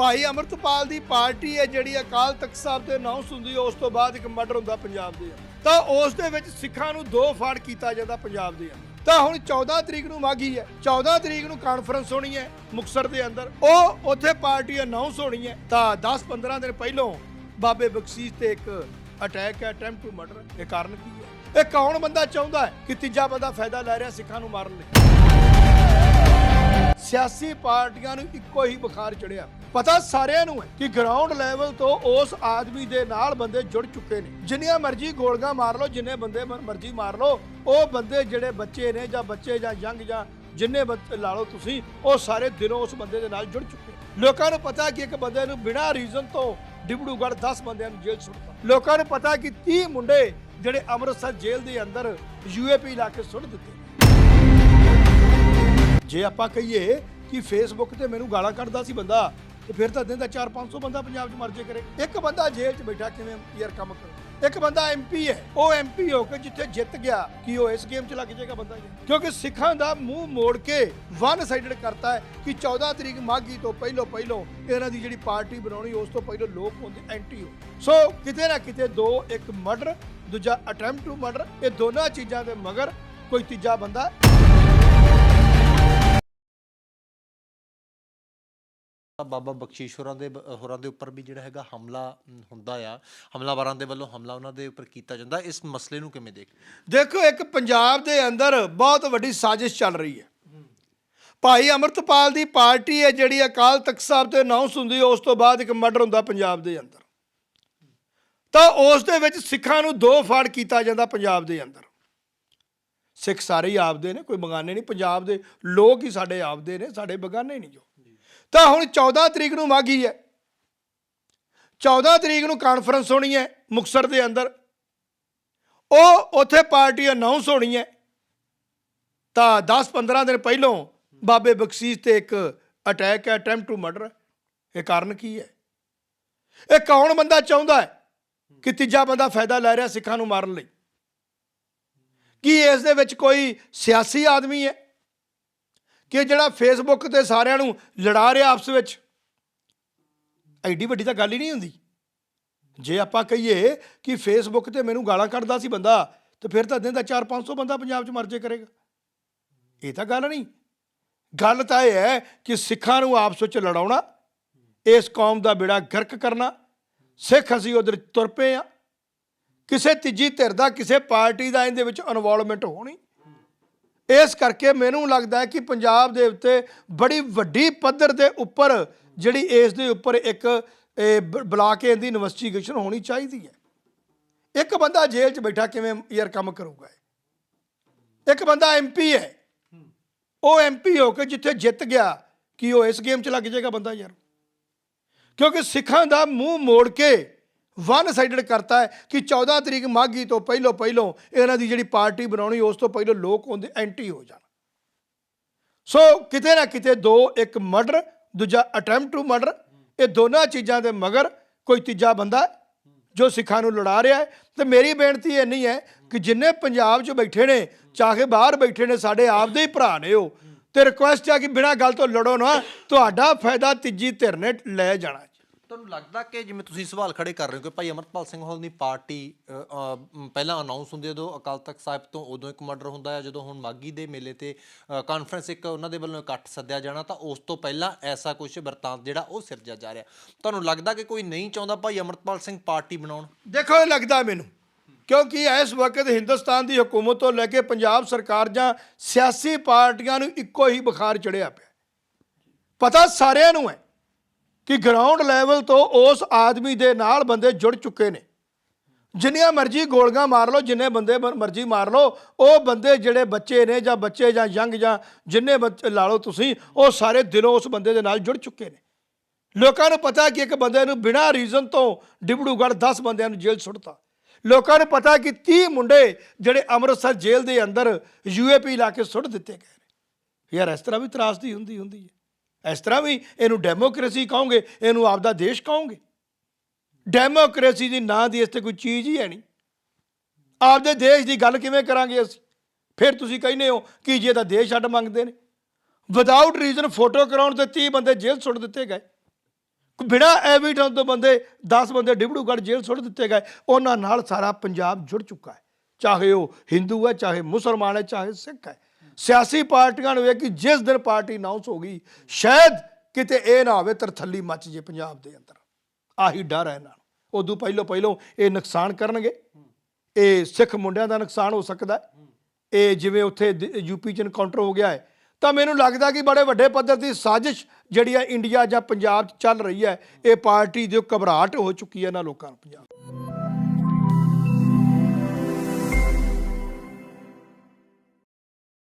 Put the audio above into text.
ਭਾਈ ਅਮਰਤਪਾਲ ਦੀ party ਹੈ, ਜਿਹੜੀ ਅਕਾਲ ਤਖਤ ਸਾਹਿਬ ਤੇ ਅਨਾਉਂਸ ਹੁੰਦੀ ਹੈ, ਉਸ ਤੋਂ ਬਾਅਦ ਇੱਕ ਮਰਡਰ ਹੁੰਦਾ ਪੰਜਾਬ ਦੇ ਤਾਂ ਉਸ ਦੇ ਵਿੱਚ ਸਿੱਖਾਂ ਨੂੰ ਦੋ ਫਾੜ ਕੀਤਾ ਜਾਂਦਾ ਪੰਜਾਬ ਦੇ ਅੰਦਰ। ਤਾਂ ਹੁਣ 14 ਤਰੀਕ ਨੂੰ ਮਾਗੀ ਹੈ 14 ਤਰੀਕ ਨੂੰ ਕਾਨਫਰੰਸ ਹੋਣੀ ਹੈ ਮੁਕਸਰ ਦੇ ਅੰਦਰ। ਉਹ ਉੱਥੇ ਪਾਰਟੀ ਅਨਾਉਂਸ ਹੋਣੀ ਹੈ, ਤਾਂ 10-15 ਦਿਨ ਪਹਿਲਾਂ ਬਾਬੇ ਬਖਸ਼ੀਸ਼ ਤੇ ਇੱਕ ਅਟੈਕ ਹੈ ਅਟੈਂਪਟ ਟੂ ਮਰਡਰ ਇਹ ਕਾਰਨ ਕੀ ਹੈ? ਇਹ ਕੌਣ ਬੰਦਾ ਚਾਹੁੰਦਾ ਹੈ ਕਿ ਤੀਜਾ ਬੰਦਾ ਫਾਇਦਾ ਲੈ ਰਿਹਾ ਸਿੱਖਾਂ ਨੂੰ ਮਾਰਨ ਲਈ? ਸਿਆਸੀ ਪਾਰਟੀਆਂ ਨੂੰ ਇੱਕੋ ਹੀ ਬੁਖਾਰ ਚੜਿਆ ਪਤਾ ਸਾਰਿਆਂ ਨੂੰ ਹੈ ਕਿ ਗਰਾਊਂਡ ਲੈਵਲ ਤੋਂ ਉਸ ਆਦਮੀ ਦੇ ਨਾਲ ਬੰਦੇ ਜੁੜ ਚੁੱਕੇ ਨੇ। ਜਿੰਨੀਆਂ ਮਰਜ਼ੀ ਗੋਲੀਆਂ ਮਾਰ ਲਓ, ਜਿੰਨੇ ਬੰਦੇ ਮਰਜ਼ੀ ਮਾਰ ਲਓ, ਉਹ ਬੰਦੇ ਜਿਹੜੇ ਬੱਚੇ ਨੇ ਜਾਂ ਬੱਚੇ ਜਾਂ ਯੰਗ ਜਾਂ ਜਿੰਨੇ ਲਾ ਲਓ ਤੁਸੀਂ, ਉਹ ਸਾਰੇ ਦਿਨੋਂ ਉਸ ਬੰਦੇ ਦੇ ਨਾਲ ਜੁੜ ਚੁੱਕੇ ਲੋਕਾਂ ਨੂੰ ਪਤਾ ਕਿ ਇੱਕ ਬੰਦੇ ਨੂੰ ਬਿਨਾਂ ਰੀਜ਼ਨ ਤੋਂ ਡਿਬੜੂਗੜ 10 ਬੰਦਿਆਂ ਨੂੰ ਜੇਲ੍ਹ ਸੁੱਟਤਾ ਲੋਕਾਂ ਨੂੰ ਪਤਾ ਕਿ 30 ਮੁੰਡੇ ਜਿਹੜੇ ਅੰਮ੍ਰਿਤਸਰ ਜੇਲ੍ਹ ਦੇ ਅੰਦਰ ਯੂਏਪੀ ਲਾ ਕੇ ਸੁੱਟ ਦਿੱਤੇ ਜੇ ਆਪਾਂ ਕਹੀਏ ਕਿ ਫੇਸਬੁੱਕ ਤੇ ਮੈਨੂੰ ਗਾਲਾਂ ਕੱਢਦਾ ਸੀ ਬੰਦਾ ਤੇ ਫਿਰ ਤਾਂ ਦਿਨ ਦਾ 4-500 ਬੰਦਾ ਪੰਜਾਬ 'ਚ ਮਰ ਕਰੇ। ਇੱਕ ਬੰਦਾ ਜੇਲ੍ਹ 'ਚ ਬੈਠਾ ਕਿਵੇਂ ਯਾਰ ਕੰਮ ਕਰੇ? ਇੱਕ ਬੰਦਾ ਐਮਪੀ ਹੈ, ਉਹ ਐਮਪੀ ਹੋ ਕੇ ਜਿੱਥੇ ਜਿੱਤ ਗਿਆ, ਕੀ ਉਹ ਇਸ ਗੇਮ 'ਚ ਲੱਗ ਜਾਏਗਾ ਬੰਦਾ ਕਿਉਂਕਿ ਸਿੱਖਾਂ ਦਾ ਮੂੰਹ ਮੋੜ ਕੇ ਵਨ ਸਾਈਡਡ ਕਰਤਾ ਹੈ ਕਿ 14 ਤਰੀਕ ਮਾਗੀ ਤੋਂ ਪਹਿਲੋਂ ਪਹਿਲੋਂ ਇਹਨਾਂ ਦੀ ਜਿਹੜੀ ਪਾਰਟੀ ਬਣਾਉਣੀ, ਉਸ ਤੋਂ ਪਹਿਲੋਂ ਲੋਕ ਉਹਦੇ ਐਂਟੀ ਹੋ। ਸੋ ਕਿਤੇ ਨਾ ਕਿਤੇ ਦੋ, ਇੱਕ ਮਰਡਰ ਦੂਜਾ ਅਟੈਂਪਟ ਟੂ ਮਰਡਰ ਇਹ ਦੋਨਾਂ ਚੀਜ਼ਾਂ ਦੇ ਮਗਰ ਕੋਈ ਤੀਜਾ ਬੰਦਾ ਬਾਬਾ ਬਖਸ਼ੀਸ਼ ਹੋਰਾਂ ਦੇ ਬ- ਹੋਰਾਂ ਦੇ ਉੱਪਰ ਵੀ ਜਿਹੜਾ ਹੈਗਾ ਹਮਲਾ ਮ, ਹੁੰਦਾ ਆ। ਹਮਲਾਵਰਾਂ ਦੇ ਵੱਲੋਂ ਹਮਲਾ ਉਹਨਾਂ ਦੇ ਉੱਪਰ ਕੀਤਾ ਜਾਂਦਾ। ਇਸ ਮਸਲੇ ਨੂੰ ਕਿਵੇਂ ਦੇਖ ਦੇਖੋ ਇੱਕ ਪੰਜਾਬ ਦੇ ਅੰਦਰ ਬਹੁਤ ਵੱਡੀ ਸਾਜ਼ਿਸ਼ ਚੱਲ ਰਹੀ ਹੈ। ਭਾਈ ਅਮਰਤਪਾਲ ਦੀ ਪਾਰਟੀ ਹੈ ਜਿਹੜੀ ਅਕਾਲ ਤਖਤ ਸਾਹਿਬ ਤੇ ਅਨਾਉਂਸ ਹੁੰਦੀ ਹੈ ਉਸ ਤੋਂ ਬਾਅਦ ਇੱਕ ਮਰਡਰ ਹੁੰਦਾ ਪੰਜਾਬ ਦੇ ਅੰਦਰ। ਤਾਂ ਉਸ ਦੇ ਵਿੱਚ ਸਿੱਖਾਂ ਨੂੰ ਦੋ ਫਾੜ ਕੀਤਾ ਜਾਂਦਾ ਪੰਜਾਬ ਦੇ ਅੰਦਰ। ਸਿੱਖ ਸਾਰੇ ਹੀ ਆਪਦੇ ਨੇ ਕੋਈ ਬਗਾਨੇ ਨਹੀਂ। ਪੰਜਾਬ ਦੇ ਲੋਕ ਹੀ ਸਾਡੇ ਆਪਦੇ ਨੇ ਸਾਡੇ ਬਗਾਨੇ ਨਹੀਂ ਜੋ। ਤਾਂ ਹੁਣ 14 ਤਰੀਕ ਨੂੰ ਮਾਗੀ ਹੈ। 14 ਤਰੀਕ ਨੂੰ ਕਾਨਫਰੰਸ ਹੋਣੀ ਹੈ ਮੁਕਸਰ ਦੇ ਅੰਦਰ। ਉਹ ਉੱਥੇ ਪਾਰਟੀ ਅਨਾਉਂਸ ਹੋਣੀ ਹੈ। ਤਾਂ 10-15 ਦਿਨ ਪਹਿਲਾਂ ਬਾਬੇ ਬਖਸ਼ੀਸ਼ ਤੇ ਇੱਕ ਅਟੈਕ ਹੈ ਅਟੈਂਪਟ ਟੂ ਮਰਡਰ ਇਹ ਕਾਰਨ ਕੀ ਹੈ? ਇਹ ਕੌਣ ਬੰਦਾ ਚਾਹੁੰਦਾ ਹੈ ਕਿ ਤੀਜਾ ਬੰਦਾ ਫਾਇਦਾ ਲੈ ਰਿਹਾ ਸਿੱਖਾਂ ਨੂੰ ਮਾਰਨ ਲਈ? ਕੀ ਇਸ ਦੇ ਵਿੱਚ ਕੋਈ ਸਿਆਸੀ ਆਦਮੀ ਹੈ? ਕਿ ਜਿਹੜਾ ਫੇਸਬੁੱਕ ਤੇ ਸਾਰਿਆਂ ਨੂੰ ਲੜਾ ਰਿਹਾ ਆਪਸ ਵਿੱਚ? ਐਡੀ ਵੱਡੀ ਤਾਂ ਗੱਲ ਹੀ ਨਹੀਂ ਹੁੰਦੀ। ਜੇ ਆਪਾਂ ਕਹੀਏ ਕਿ ਫੇਸਬੁੱਕ ਤੇ ਮੈਨੂੰ ਗਾਲਾਂ ਕੱਢਦਾ ਸੀ ਬੰਦਾ, ਤੇ ਫਿਰ ਤਾਂ ਦਿਨ ਦਾ 4-500 ਬੰਦਾ ਪੰਜਾਬ 'ਚ ਮਰ ਜੇ ਕਰੇਗਾ। ਇਹ ਤਾਂ ਗੱਲ ਨਹੀਂ। ਗੱਲ ਤਾਂ ਇਹ ਹੈ ਕਿ ਸਿੱਖਾਂ ਨੂੰ ਆਪਸ ਵਿੱਚ ਲੜਾਉਣਾ, ਇਸ ਕੌਮ ਦਾ ਬੇੜਾ ਗਰਕ ਕਰਨਾ, ਸਿੱਖ ਅਸੀਂ ਉਧਰ ਤੁਰ ਪਏ ਆ ਕਿਸੇ ਤੀਜੀ ਧਿਰ ਦਾ, ਕਿਸੇ ਪਾਰਟੀ ਦਾ ਇਹਦੇ ਵਿੱਚ ਇਨਵੋਲਵਮੈਂਟ ਹੋਣੀ। ਇਸ ਕਰਕੇ ਮੈਨੂੰ ਲੱਗਦਾ ਹੈ ਕਿ ਪੰਜਾਬ ਦੇ ਉੱਤੇ ਬੜੀ ਵੱਡੀ ਪੱਧਰ ਦੇ ਉੱਪਰ ਜਿਹੜੀ ਇਸ ਦੇ ਉੱਪਰ ਇੱਕ, ਇਹ, ਬ- ਬੁਲਾ ਕੇ ਇਹਦੀ ਇਨਵੈਸਟੀਗੇਸ਼ਨ ਹੋਣੀ ਚਾਹੀਦੀ ਹੈ। ਇੱਕ ਬੰਦਾ ਜੇਲ੍ਹ 'ਚ ਬੈਠਾ ਕਿਵੇਂ ਯਾਰ ਕੰਮ ਕਰੂਗਾ ਇੱਕ ਬੰਦਾ ਐਮਪੀ ਹੈ। ਉਹ ਐਮਪੀ ਹੋ ਕੇ ਜਿੱਥੇ ਜਿੱਤ ਗਿਆ ਕੀ ਉਹ ਇਸ ਗੇਮ 'ਚ ਲੱਗ ਜਾਏਗਾ ਬੰਦਾ ਯਾਰ। ਕਿਉਂਕਿ ਸਿੱਖਾਂ ਦਾ ਮੂੰਹ ਮੋੜ ਕੇ ਵਨ ਸਾਈਡਡ ਕਰਤਾ ਹੈ ਕਿ 14 ਤਰੀਕ ਮਾਗੀ ਤੋਂ ਪਹਿਲੋਂ ਪਹਿਲੋਂ ਇਹਨਾਂ ਦੀ ਜਿਹੜੀ ਪਾਰਟੀ ਬਣਾਉਣੀ, ਉਸ ਤੋਂ ਪਹਿਲੋਂ ਲੋਕ ਉਹਦੇ ਐਂਟੀ ਹੋ ਜਾਣ। ਸੋ ਕਿਤੇ ਨਾ ਕਿਤੇ ਦੋ, ਇੱਕ ਮਰਡਰ, ਦੂਜਾ ਅਟੈਂਪਟ ਟੂ ਮਰਡਰ, ਇਹ ਦੋਨਾਂ ਚੀਜ਼ਾਂ ਦੇ ਮਗਰ ਕੋਈ ਤੀਜਾ ਬੰਦਾ ਜੋ ਸਿੱਖਾਂ ਨੂੰ ਲੜਾ ਰਿਹਾ ਹੈ। ਤੇ ਮੇਰੀ ਬੇਨਤੀ ਇਹ ਨਹੀਂ ਹੈ ਕਿ ਜਿੰਨੇ ਪੰਜਾਬ 'ਚ ਬੈਠੇ ਨੇ, ਚਾਹੇ ਬਾਹਰ ਬੈਠੇ ਨੇ, ਸਾਡੇ ਆਪਦੇ ਹੀ ਭਰਾ ਨੇ ਉਹ, ਤੇ ਰਿਕੁਐਸਟ ਆ ਕਿ ਬਿਨਾਂ ਗੱਲ ਤੋਂ ਲੜੋ ਨਾ, ਤੁਹਾਡਾ ਫਾਇਦਾ ਤੀਜੀ ਧਿਰ ਨੇ ਲੈ ਜਾਣਾ ਤੁਹਾਨੂੰ ਲੱਗਦਾ ਕਿ ਜਿਵੇਂ ਤੁਸੀਂ ਸਵਾਲ ਖੜੇ ਕਰ ਰਹੇ ਹੋ ਕਿ ਭਾਈ ਅਮਰਪਾਲ ਸਿੰਘ ਹੋਲ ਦੀ ਪਾਰਟੀ ਪਹਿਲਾਂ ਅਨਾਉਂਸ ਹੁੰਦੀ ਹੈ ਜਦੋਂ ਅਕਾਲ ਤਖਤ ਸਾਹਿਬ ਤੋਂ ਉਦੋਂ ਇੱਕ ਮਰਡਰ ਹੁੰਦਾ ਹੈ, ਜਦੋਂ ਹੁਣ ਮਾਗੀ ਦੇ ਮੇਲੇ ਤੇ ਕਾਨਫਰੰਸ ਇੱਕ ਉਹਨਾਂ ਦੇ ਵੱਲੋਂ ਇਕੱਠ ਸੱਦਿਆ ਜਾਣਾ, ਤਾਂ ਉਸ ਤੋਂ ਪਹਿਲਾਂ ਐਸਾ ਕੁਝ ਵਰਤਾਂਤ ਜਿਹੜਾ ਉਹ ਸਿਰਜਿਆ ਜਾ ਰਿਹਾ। ਤੁਹਾਨੂੰ ਲੱਗਦਾ ਕਿ ਕੋਈ ਨਹੀਂ ਚਾਹੁੰਦਾ ਭਾਈ ਅਮਰਪਾਲ ਸਿੰਘ ਪਾਰਟੀ ਬਣਾਉਣ? ਦੇਖੋ, ਇਹ ਲੱਗਦਾ ਮੈਨੂੰ, ਕਿਉਂਕਿ ਇਸ ਵਕਤ ਹਿੰਦੁਸਤਾਨ ਦੀ ਹਕੂਮਤ ਤੋਂ ਲੈ ਕੇ ਪੰਜਾਬ ਸਰਕਾਰ ਜਾਂ ਸਿਆਸੀ ਪਾਰਟੀਆਂ ਨੂੰ ਇੱਕੋ ਹੀ ਬੁਖਾਰ ਚੜਿਆ ਪਿਆ। ਪਤਾ ਸਾਰਿਆਂ ਨੂੰ ਹੈ ਕਿ ਗਰਾਊਂਡ ਲੈਵਲ ਤੋਂ ਉਸ ਆਦਮੀ ਦੇ ਨਾਲ ਬੰਦੇ ਜੁੜ ਚੁੱਕੇ ਨੇ। ਜਿੰਨੀਆਂ ਮਰਜ਼ੀ ਗੋਲਗਾਂ ਮਾਰ ਲਓ, ਜਿੰਨੇ ਬੰਦੇ ਮ- ਮਰਜ਼ੀ ਮਾਰ ਲਓ, ਉਹ ਬੰਦੇ ਜਿਹੜੇ ਬੱਚੇ ਨੇ ਜਾਂ ਬੱਚੇ ਜਾਂ ਯੰਗ ਜਾਂ ਜਿੰਨੇ ਬੱਚੇ, ਲਾ ਲਓ ਤੁਸੀਂ, ਉਹ ਸਾਰੇ ਦਿਲੋਂ ਉਸ ਬੰਦੇ ਦੇ ਨਾਲ ਜੁੜ ਚੁੱਕੇ ਨੇ। ਲੋਕਾਂ ਨੂੰ ਪਤਾ ਕਿ ਇੱਕ ਬੰਦੇ ਨੂੰ ਬਿਨਾਂ ਰੀਜ਼ਨ ਤੋਂ ਡਿਬੜੂਗੜ੍ਹ 10 ਬੰਦਿਆਂ ਨੂੰ ਜੇਲ੍ਹ ਸੁੱਟਤਾ। ਲੋਕਾਂ ਨੂੰ ਪਤਾ ਕਿ 30 ਮੁੰਡੇ ਜਿਹੜੇ ਅੰਮ੍ਰਿਤਸਰ ਜੇਲ੍ਹ ਦੇ ਅੰਦਰ ਯੂਏਪੀ ਲਾ ਕੇ ਸੁੱਟ ਦਿੱਤੇ ਗਏ ਨੇ। ਯਾਰ ਇਸ ਤਰ੍ਹਾਂ ਵੀ ਤਰਾਸਦੀ ਹੁੰਦੀ ਹੁੰਦੀ ਹੈ। ਇਸ ਤਰ੍ਹਾਂ ਵੀ ਇਹਨੂੰ ਡੈਮੋਕ੍ਰੇਸੀ ਕਹੋਗੇ, ਇਹਨੂੰ ਆਪਦਾ ਦੇਸ਼ ਕਹੋਗੇ। ਡੈਮੋਕ੍ਰੇਸੀ ਦੀ ਨਾਂ ਦੀ ਇਸ ਤੇ ਕੋਈ ਚੀਜ਼ ਹੀ ਹੈ ਨਹੀਂ। ਆਪਦੇ ਦੇਸ਼ ਦੀ ਗੱਲ ਕਿਵੇਂ ਕਰਾਂਗੇ ਅਸੀਂ? ਫਿਰ ਤੁਸੀਂ ਕਹਿੰਦੇ ਹੋ ਕਿ ਜੇ ਤਾਂ ਦੇਸ਼ ਛੱਡ ਮੰਗਦੇ ਨੇ। ਵਿਦਆਊਟ ਰੀਜ਼ਨ ਫੋਟੋ ਕਰਾਉਣ ਤੇ 30 ਬੰਦੇ ਜੇਲ੍ਹ ਸੁੱਟ ਦਿੱਤੇ ਗਏ। ਬਿਨਾਂ ਐਵੀਡੈਂਸ ਤੋਂ ਬੰਦੇ 10 ਬੰਦੇ ਡਿਬੜੂਗੜ੍ਹ ਜੇਲ੍ਹ ਸੁੱਟ ਦਿੱਤੇ ਗਏ। ਉਹਨਾਂ ਨਾਲ ਸਾਰਾ ਪੰਜਾਬ ਜੁੜ ਚੁੱਕਾ ਹੈ। ਚਾਹੇ ਉਹ ਹਿੰਦੂ ਹੈ, ਚਾਹੇ ਮੁਸਲਮਾਨ ਹੈ, ਚਾਹੇ ਸਿੱਖ ਹੈ। ਸਿਆਸੀ ਪਾਰਟੀਆਂ ਨੂੰ ਇਹ ਕਿ ਜਿਸ ਦਿਨ ਪਾਰਟੀ ਅਨਾਉਂਸ ਹੋ ਗਈ, ਸ਼ਾਇਦ ਕਿਤੇ ਇਹ ਨਾ ਹੋਵੇ ਤਰਥੱਲੀ ਮੱਚ ਜੇ ਪੰਜਾਬ ਦੇ ਅੰਦਰ। ਆਹੀ ਡਰ ਹੈ ਇਹਨਾਂ ਨੂੰ। ਉਦੋਂ ਪਹਿਲੋਂ ਪਹਿਲੋਂ ਇਹ ਨੁਕਸਾਨ ਕਰਨਗੇ। ਇਹ ਸਿੱਖ ਮੁੰਡਿਆਂ ਦਾ ਨੁਕਸਾਨ ਹੋ ਸਕਦਾ ਇਹ ਜਿਵੇਂ ਉੱਥੇ ਦ- ਯੂਪੀ ਚ ਇਨਕਾਊਂਟਰ ਹੋ ਗਿਆ ਹੈ। ਤਾਂ ਮੈਨੂੰ ਲੱਗਦਾ ਕਿ ਬੜੇ ਵੱਡੇ ਪੱਧਰ ਦੀ ਸਾਜ਼ਿਸ਼ ਜਿਹੜੀ ਹੈ ਇੰਡੀਆ ਜਾਂ ਪੰਜਾਬ 'ਚ ਚੱਲ ਰਹੀ ਹੈ, ਇਹ ਪਾਰਟੀ ਦੀ ਘਬਰਾਹਟ ਹੋ ਚੁੱਕੀ ਹੈ ਇਹਨਾਂ ਲੋਕਾਂ ਨੂੰ, ਪੰਜਾਬ